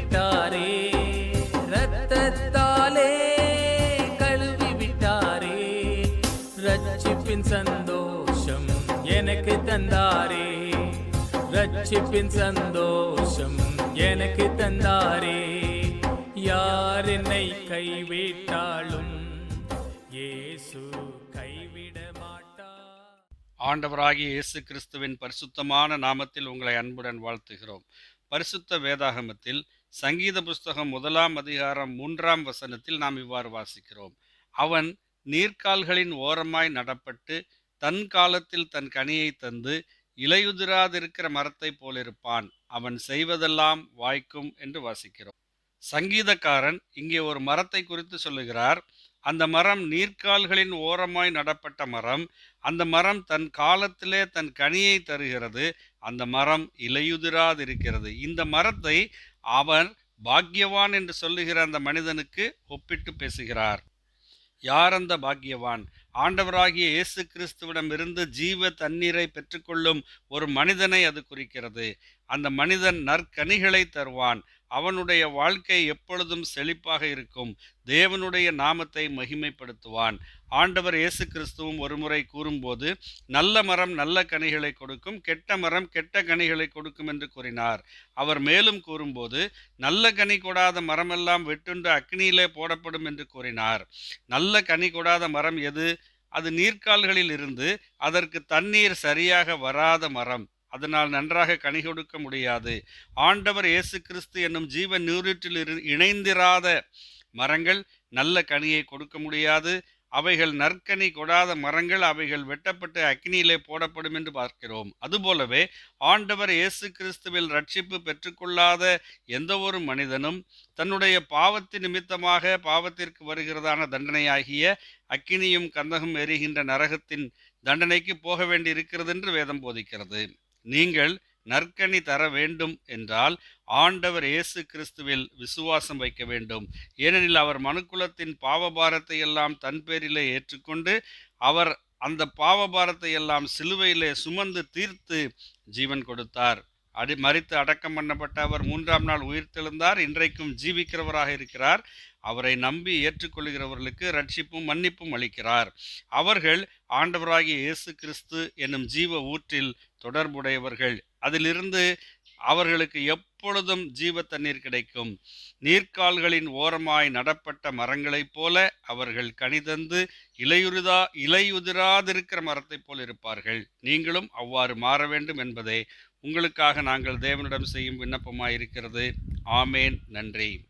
விட்டாரே ரத்தத்தாலே கழுவி விட்டாரே ரட்சிப்பின் சந்தோஷம் எனக்கு தந்தாரே ரட்சிப்பின் சந்தோஷம் எனக்கு தந்தாரே. யார் என்னை கைவிட்டாலும் இயேசு கைவிட மாட்டா ஆண்டவராகிய இயேசு கிறிஸ்துவின் பரிசுத்தமான நாமத்தில் உங்களை அன்புடன் வாழ்த்துகிறோம். பரிசுத்த வேதாகமத்தில் சங்கீத புஸ்தகம் முதலாம் அதிகாரம் மூன்றாம் வசனத்தில் நாம் இவ்வாறு வாசிக்கிறோம். அவன் நீர்க்கால்களின் ஓரமாய் நடப்பட்டு தன் காலத்தில் தன் கனியை தந்து இலையுதிராதிருக்கிற மரத்தைப் போலிருப்பான். அவன் செய்வதெல்லாம் வாய்க்கும் என்று வாசிக்கிறோம். சங்கீதக்காரன் இங்கே ஒரு மரத்தை குறித்து சொல்லுகிறார். அந்த மரம் நீர்க்கால்களின் ஓரமாய் நடப்பட்ட மரம் அந்த மரம் தன் காலத்திலே தன் கனியை தருகிறது அந்த மரம் இலையுதிராதிருக்கிறது. இந்த மரத்தை அவன் பாக்கியவான் என்று சொல்லுகிற அந்த மனிதனுக்கு ஒப்பிட்டு பேசுகிறார். யார் அந்த பாக்கியவான்? ஆண்டவராகிய இயேசு கிறிஸ்துவிடமிருந்து ஜீவ தண்ணீரை பெற்றுக்கொள்ளும் ஒரு மனிதனை அது குறிக்கிறது. அந்த மனிதன் நற்கனிகளை தருவான். அவனுடைய வாழ்க்கை எப்பொழுதும் செழிப்பாக இருக்கும். தேவனுடைய நாமத்தை மகிமைப்படுத்துவான். ஆண்டவர் இயேசு கிறிஸ்துவும் ஒருமுறை கூறும்போது நல்ல மரம் நல்ல கனிகளை கொடுக்கும் கெட்ட மரம் கெட்ட கனிகளை கொடுக்கும் என்று கூறினார். அவர் மேலும் கூறும்போது நல்ல கனி கொடாத மரமெல்லாம் வெட்டுண்டு அக்னியிலே போடப்படும் என்று கூறினார். நல்ல கனி கொடாத மரம் எது? அது நீர்க்கால்களில் இருந்து அதற்கு தண்ணீர் சரியாக வராத மரம். அதனால் நன்றாக கனி கொடுக்க முடியாது. ஆண்டவர் இயேசு கிறிஸ்து என்னும் ஜீவ நீரூற்றில் இணைந்திராத மரங்கள் நல்ல கனியை கொடுக்க முடியாது. அவைகள் நற்கனி கொடாத மரங்கள் அவைகள் வெட்டப்பட்டு அக்னியிலே போடப்படும் என்று பார்க்கிறோம். அதுபோலவே ஆண்டவர் இயேசு கிறிஸ்துவில் ரட்சிப்பு பெற்றுக்கொள்ளாத எந்த ஒரு மனிதனும் தன்னுடைய பாவத்தின் நிமித்தமாக பாவத்திற்கு வருகிறதான தண்டனையாகிய அக்கினியும் கந்தகம் எரிகின்ற நரகத்தின் தண்டனைக்கு போக வேண்டி இருக்கிறது என்று வேதம் போதிக்கிறது. நீங்கள் நற்கனி தர வேண்டும் என்றால் ஆண்டவர் இயேசு கிறிஸ்துவில் விசுவாசம் வைக்க வேண்டும். ஏனெனில் அவர் மனுக்குலத்தின் பாவபாரத்தை எல்லாம் தன் பேரிலே ஏற்றுக்கொண்டு அவர் அந்த பாவபாரத்தை எல்லாம் சிலுவையிலே சுமந்து தீர்த்து ஜீவன் கொடுத்தார். அடி மறித்து அடக்கம் பண்ணப்பட்ட அவர் மூன்றாம் நாள் உயிர்த்தெழுந்தார். இன்றைக்கும் ஜீவிக்கிறவராக இருக்கிறார். அவரை நம்பி ஏற்றுக்கொள்கிறவர்களுக்கு ரட்சிப்பும் மன்னிப்பும் அளிக்கிறார். அவர்கள் ஆண்டவராகிய இயேசு கிறிஸ்து என்னும் ஜீவ ஊற்றில் தொடர்புடையவர்கள். அதிலிருந்து அவர்களுக்கு எப்பொழுதும் ஜீவ தண்ணீர் கிடைக்கும். நீர்க்கால்களின் ஓரமாய் நடப்பட்ட மரங்களைப் போல அவர்கள் கனிதந்து இலையுறிதா இலையுதிராதிருக்கிற மரத்தைப் போல் இருப்பார்கள். நீங்களும் அவ்வாறு மாற வேண்டும் என்பதே உங்களுக்காக நாங்கள் தேவனிடம் செய்யும் விண்ணப்பமாயிருக்கிறது. ஆமேன். நன்றி.